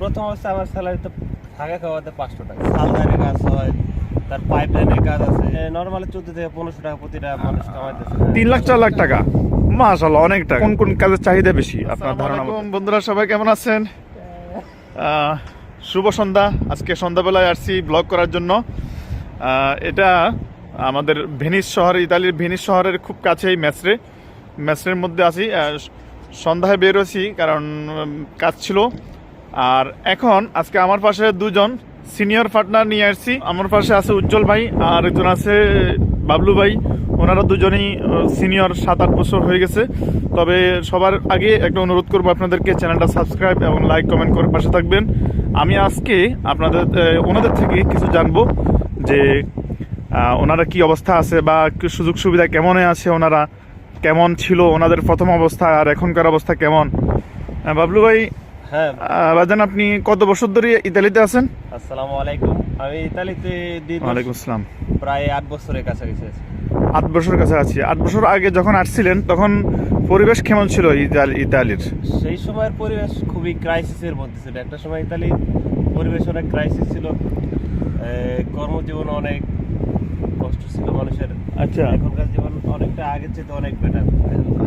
প্রথম অবস্থা আমার স্যালারি তো থাকা খাওয়াতে পাঁচশো টাকা। সালদারের কাজ হয় তার পাইপ লাইনের কাজ আছে। নর্মালি চোদ্দ থেকে পনেরোশো টাকা প্রতিটা মানুষ কামাইতেছে। তিন লাখ চার লাখ টাকা? মাশাল্লাহ অনেক টাকা। কোন কোন কাজের চাহিদা বেশি? আপনার ধারণা বন্ধুরা সবাই কেমন আছেন? শুভ সন্ধ্যা। আজকে সন্ধ্যাবেলায় আসছি ব্লগ করার জন্য। এটা আমাদের ভেনিস শহর ইতালির ভেনিস শহরের খুব কাছেই মেসরে। মেসরের মধ্যে আছি। সন্ধ্যায় বেরোছি কারণ কাজ ছিল। আর এখন আজকে আমার পাশে দুজন সিনিয়র পার্টনার নিয়ে আসছি। আমার পাশে আছে উজ্জ্বল ভাই আর একজন আছে বাবলু ভাই। ওনারা দুজনেই সিনিয়র সাত আট বছর হয়ে গেছে। তবে সবার আগে একটা অনুরোধ করব আপনাদেরকে, চ্যানেলটা সাবস্ক্রাইব এবং লাইক, কমেন্ট করে পাশে থাকবেন। আমি আজকে আপনাদের ওনাদের থেকে কিছু জানব যে ওনারা কি অবস্থা আছে বা সুযোগ সুবিধা কেমন আছে ওনারা, কেমন ছিল ওনাদের প্রথম অবস্থা আর এখনকার অবস্থা কেমন? বাবলু ভাই হ্যাঁ। বাজান আপনি কত বছর ধরে ইতালিতে আছেন? আসসালামু আলাইকুম। আমি ইতালিতে ওয়ালাইকুম আসসালাম। প্রায় আট বছরের কাছাকাছি আছি। আট বছর কাছাকাছি। আট বছর আগে যখন আসছিলেন তখন পরিবেশ কেমন ছিল ইতালি ইতালির? সেই সময়ের পরিবেশ খুবই ক্রাইসিসের মধ্যে ছিল। একটা সময় ইতালি পরিবেশ অনেক ক্রাইসিস ছিল। কর্মজীবন অনেক কষ্ট ছিল মানুষের। আচ্ছা। এখনকার জীবন অনেকটা আগের চেয়ে অনেক বেটার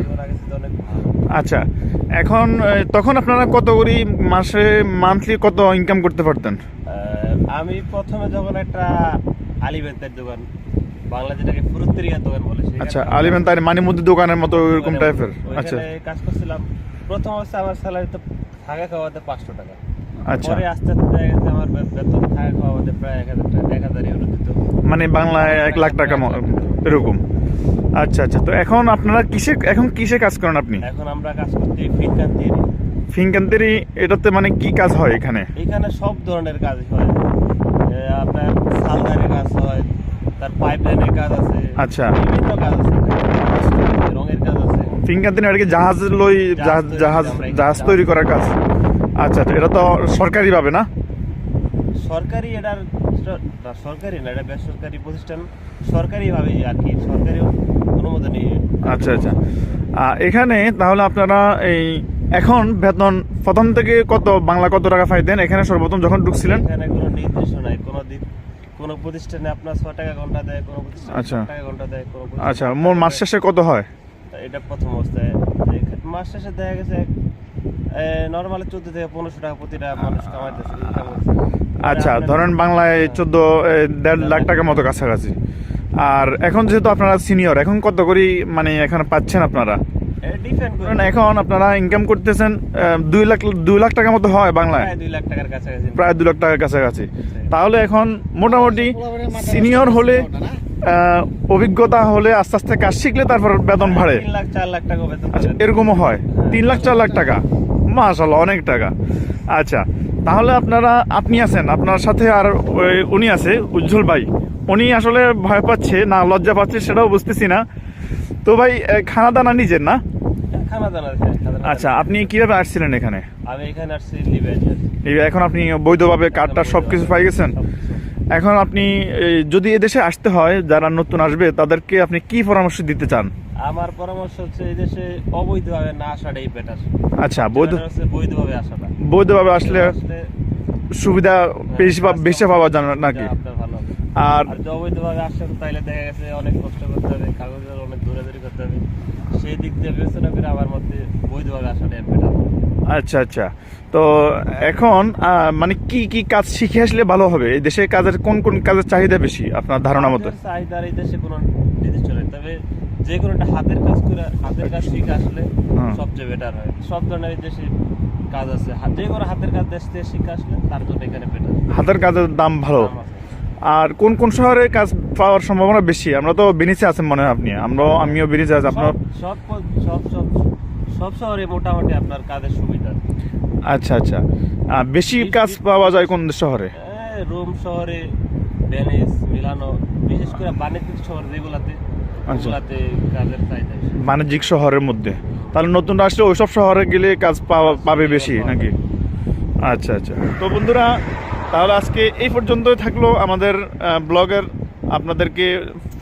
জীবন আগের চেয়ে অনেক আচ্ছা এখন তখন আপনারা কত করি মাসে মান্থলি কত ইনকাম করতে পারতেন? আমি প্রথমে যখন একটা আলিবেন্তের দোকান বাংলা যেটাকে ফুরুত্তেরিয়ার দোকান বলে আচ্ছা আলিমেন তাই মানে মুদি দোকানের মতো এরকম টাইপের ওইখানে আচ্ছা। কাজ করছিলাম। প্রথম অবস্থা আমার স্যালারি তো থাকা খাওয়াতে পাঁচশো টাকা। আচ্ছা। পরে আস্তে আস্তে দেখা গেছে আমার বেতন থাকা খাওয়াতে প্রায় এক হাজার টাকা এক হাজার ইউরো দিত। মানে বাংলায় এক লাখ টাকা এরকম। আচ্ছা আচ্ছা। তো এখন আপনারা কিসে এখন কিসে কাজ করেন আপনি? এখন আমরা কাজ করতে ফিনকান দিয়ে ফিঙ্কান্তেরি এটাতে মানে কি কাজ হয় এখানে? এখানে সব ধরনের কাজ হয়। আপনার সালদারের কাজ হয় তার পাইপ লাইনের কাজ আছে আচ্ছা। বিভিন্ন কাজ আছে। রঙের কাজ আছে। ফিঙ্কান্তেরি আর কি জাহাজ লই জাহাজ জাহাজ জাহাজ তৈরি করার কাজ। আচ্ছা আচ্ছা। এটা তো সরকারি ভাবে না? সরকারি এটার না, সরকারি না এটা বেসরকারি প্রতিষ্ঠান সরকারিভাবে আর কি সরকারি অনুমোদনে আচ্ছা আচ্ছা। এখানে তাহলে আপনারা এই এখন বেতন প্রথম থেকে কত বাংলা কত টাকা পাইতেন এখানে সর্বপ্রথম যখন ঢুকছিলেন? এখানে কোনো নির্দিষ্ট নাই কোনো দিন কোনো প্রতিষ্ঠানে আপনার ছ টাকা ঘণ্টা দেয় কোনো প্রতিষ্ঠানে আচ্ছা। টাকা ঘণ্টা দেয় কোনো আচ্ছা মোর মাস শেষে কত হয়? এটা প্রথম অবস্থায়। মাস শেষে দেখা গেছে নর্মালি চোদ্দ থেকে পনেরোশো টাকা প্রতিটা মানুষ কামাইতেছে আচ্ছা ধরেন বাংলায় চোদ্দ দেড় লাখ টাকার মতো কাছাকাছি। আর এখন যেহেতু আপনারা সিনিয়র এখন কত করি মানে এখানে পাচ্ছেন আপনারা? এখন আপনারা ইনকাম করতেছেন দুই লাখ দুই লাখ টাকার মতো হয় বাংলায়। প্রায় দুই লাখ টাকার কাছাকাছি। প্রায় দু লাখ টাকার কাছাকাছি। তাহলে এখন মোটামুটি সিনিয়র হলে অভিজ্ঞতা হলে আস্তে আস্তে কাজ শিখলে তারপর বেতন টাকা বেতন আচ্ছা এরকমও হয়। তিন লাখ চার লাখ টাকা। মাশাল্লাহ অনেক টাকা। আচ্ছা তাহলে আপনারা আপনি আছেন আপনার সাথে আর উনি আছে উজ্জ্বল ভাই। উনি আসলে ভয় পাচ্ছে না লজ্জা পাচ্ছে সেটাও বুঝতেছি না। তো ভাই খানা দানা নিজের না? দানা আচ্ছা আপনি কীভাবে আসছিলেন এখানে? আমি এখানে আসছি এখন আপনি বৈধভাবে কার্ডটা সব কিছু পাই গেছেন? এখন আপনি যদি এদেশে আসতে হয় যারা নতুন আসবে তাদেরকে আপনি কি পরামর্শ দিতে চান? আমার পরামর্শ হচ্ছে এই দেশে অবৈধভাবে না আসাটাই বেটার আচ্ছা বৈধ বৈধভাবে আসাটা। বৈধভাবে আসলে সুবিধা বেশি পা- বেশি পাওয়া যায় না- নাকি? আপনার ভালো আর অবৈধভাবে আসেন তাহলে দেখা গেছে অনেক কষ্ট করতে হবে কাগজের অনেক দৌড়াদৌড়ি করতে হবে। সেই দিক দিয়ে বিবেচনা করে আমার মধ্যে বৈধভাবে আসাটাই বেটার আচ্ছা আচ্ছা। তো এখন মানে কি কি কাজ শিখে আসলে ভালো হবে? এই দেশে কাজের কোন কোন কাজের চাহিদা বেশি আপনার ধারণা মতো? চাহিদার এই দেশে কোনো নির্দিষ্ট নেই তবে যে কোনো একটা হাতের কাজ করে হাতের কাজ শিখে আসলে হ্যাঁ। সবচেয়ে বেটার হয়। সব ধরনের দেশে কাজ আছে। যে কোনো হাতের কাজ দেশ থেকে শিখে আসলে তার জন্য এখানে বেটার হাতের কাজের দাম ভালো। আর কোন কোন শহরে কাজ পাওয়ার সম্ভাবনা বেশি? আমরা তো বেনিসে আছেন মনে হয় আপনি। আমরাও আমিও বেনিসে আছি আপনার সব সব সব সব শহরে মোটামুটি আপনার কাজের সুবিধা আচ্ছা আচ্ছা। বেশি কাজ পাওয়া যায় কোন শহরে? রোম শহরে ভেনিস মিলানো বিশেষ করে বাণিজ্যিক শহর যেগুলাতে আচ্ছা। ওগুলাতে কাজের চাহিদা বাণিজ্যিক শহরের মধ্যে। তাহলে নতুন আসলে ওইসব শহরে গেলে কাজ পাওয়া পাবে বেশি নাকি? আচ্ছা আচ্ছা। তো বন্ধুরা তাহলে আজকে এই পর্যন্তই থাকল আমাদের ব্লগের আপনাদেরকে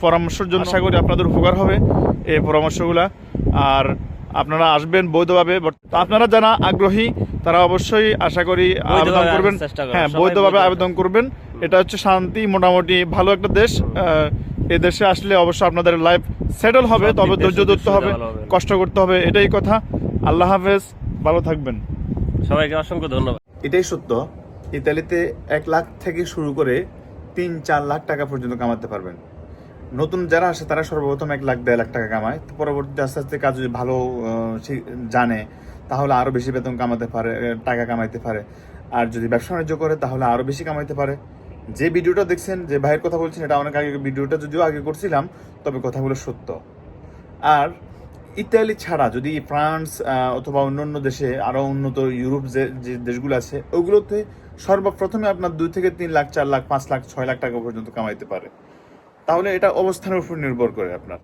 পরামর্শের জন্য। আশা করি আপনাদের উপকার হবে এই পরামর্শগুলা। আর আপনারা আসবেন বৈধভাবে আপনারা যারা আগ্রহী তারা অবশ্যই আশা করি আবেদন করবেন। হ্যাঁ বৈধভাবে। আবেদন করবেন। এটা হচ্ছে শান্তি মোটামুটি ভালো একটা দেশ। আহ, এই দেশে আসলে অবশ্যই আপনাদের লাইফ সেটেল হবে তবে ধৈর্য ধরতে হবে হবে। কষ্ট করতে হবে এটাই কথা। আল্লাহ হাফেজ ভালো থাকবেন। সবাইকে অসংখ্য ধন্যবাদ। এটাই সত্য ইতালিতে এক লাখ থেকে শুরু করে তিন চার লাখ টাকা পর্যন্ত কামাতে পারবেন। নতুন যারা আসে, তারা সর্বপ্রথম এক লাখ, দেড় লাখ টাকা কামায়। তো পরবর্তীতে আস্তে আস্তে কাজ যদি ভালো জানে, তাহলে আরও বেশি বেতন কামাতে পারে টাকা কামাইতে পারে। আর যদি ব্যবসা বাণিজ্য করে, তাহলে আরও বেশি কামাইতে পারে। যে ভিডিওটা দেখছেন, যে ভাইয়ের কথা বলছেন, এটা অনেক আগে ভিডিওটা যদিও আগে করছিলাম, তবে কথাগুলো সত্য। আর ইতালি ছাড়া যদি ফ্রান্স অথবা অন্যান্য দেশে আরও উন্নত ইউরোপ যে যে দেশগুলো আছে, ওগুলোতে সর্বপ্রথমে আপনার দুই থেকে তিন লাখ, চার লাখ, পাঁচ লাখ, ছয় লাখ টাকা পর্যন্ত কামাইতে পারে। তাহলে এটা অবস্থানের উপর নির্ভর করে আপনার।